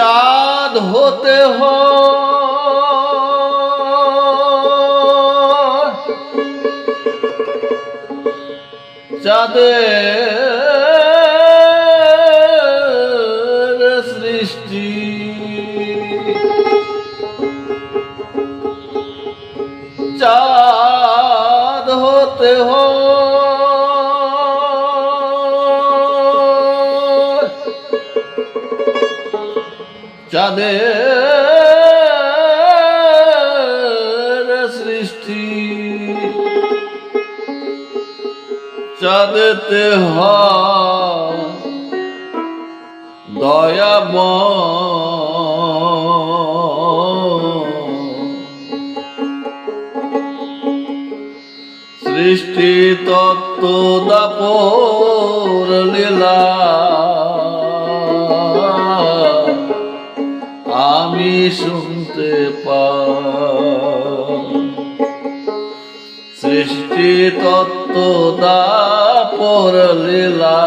চাঁদ হতে হয়। চাঁদের চাঁদের সৃষ্টি। চাঁদেতে হয় দয়াব সৃষ্টি তত্ত্ব দাপর লীলা শুনতে পৃষ্টি তত্ত্ব দাপর লীলা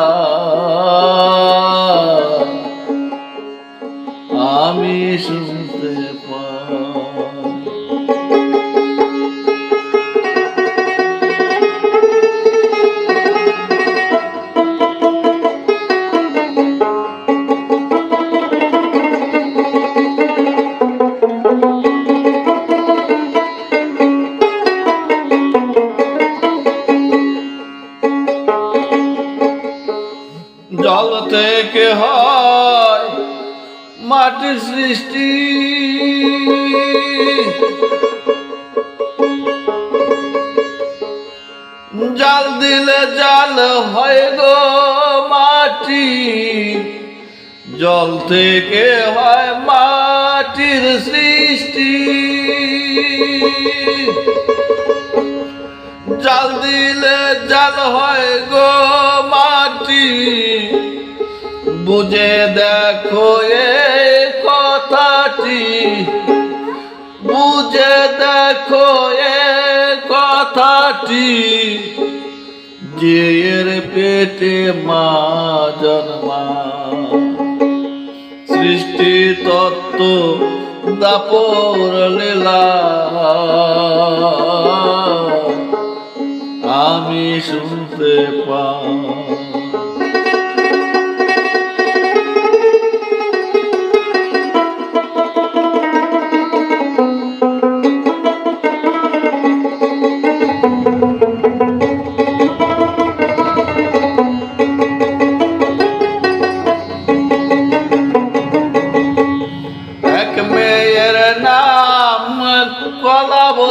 আমি শুনতে থেকে হয় মাটির সৃষ্টি। জাল দিলে জাল হয় গো মাটি, জল থেকে হয় মাটির সৃষ্টি। জাল দিলে জাল হয় গো মাটি বুঝে দেখো এ কথাটি। বুঝে দেখো এ কথাটি। এর পেটে মা জন্মা। সৃষ্টি তত্ত্ব দাপর লীলা। আমি শুনতে পাই।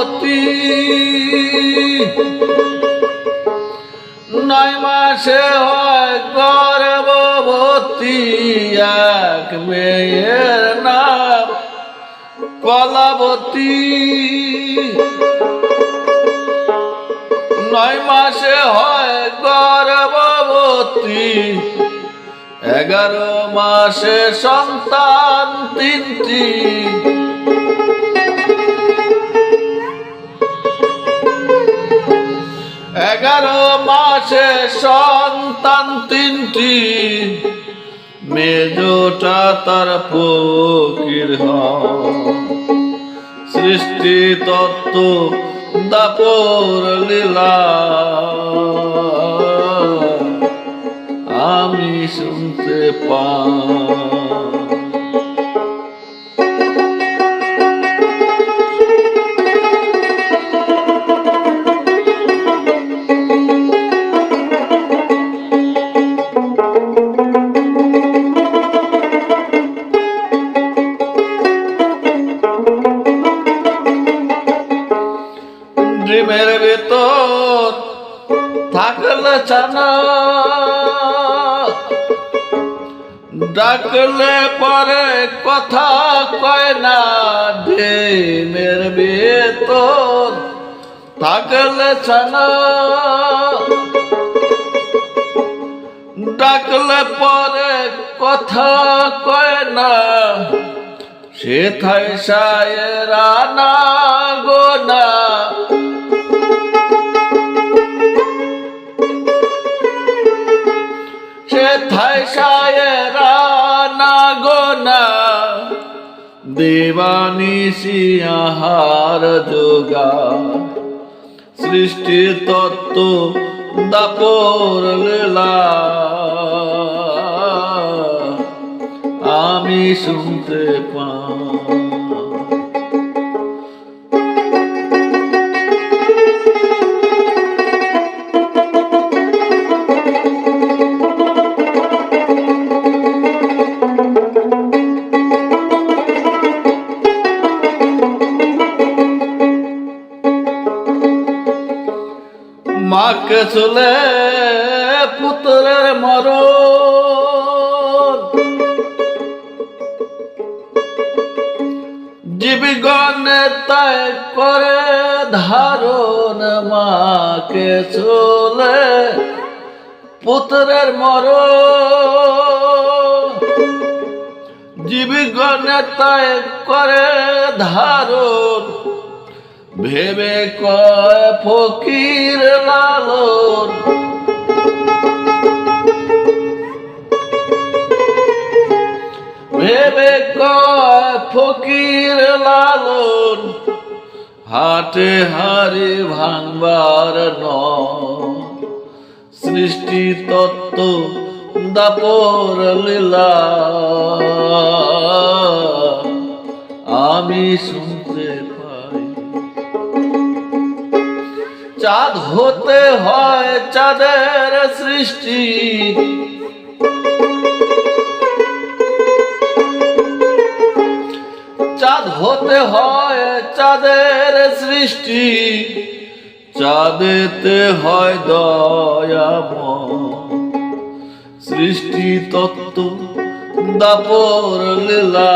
কলাবতী নয় মাসে হয় গর্ভবতী এক মেয়ের নাম কলাবতী। নয় মাসে হয় গর্ভবতী, এগারো মাসে সন্তান তিনটি। মাসে সন্তান তিনটি। মেজোটা তার ফকির। সৃষ্টি তত্ত্ব দাপর লীলা। আমি শুনতে পাই। ভেতর থাকলে চানা, ডাকলে পরে কথা কয় না ড্রিমের ভেতর থাকলে চানা, ডাকলে পরে কথা কয় না। সে থাই সায়েরা না গো না সে থাই সায়েরা না গো না দেবানিশি আহার যোগা। সৃষ্টি তত্ত্ব দাপর আমি শুনতে পাই মাকে চলে পুত্রের মর জীবিগণে তাই করে ধারণ মাকে চলে পুত্রের মর জীবিগণে তাই করে ধারণ ভেবে কয় ফকির লালন। ভেবে কয় ফকির লালন, হাটে হারে ভাঙবার ন সৃষ্টি তত্ত্ব দাপর লীলা। আমি শুনতে চাঁদ হতে হয় চাঁদের সৃষ্টি। চাঁদ হতে হয় চাঁদের সৃষ্টি। চাঁদেতে হয় দয়াম সৃষ্টি তত্ত্ব, দাপর লীলা।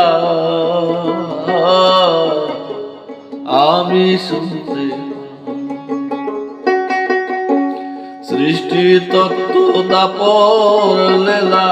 আমি শুনতে সৃষ্টি তত্ত্ব দাপর লেলা।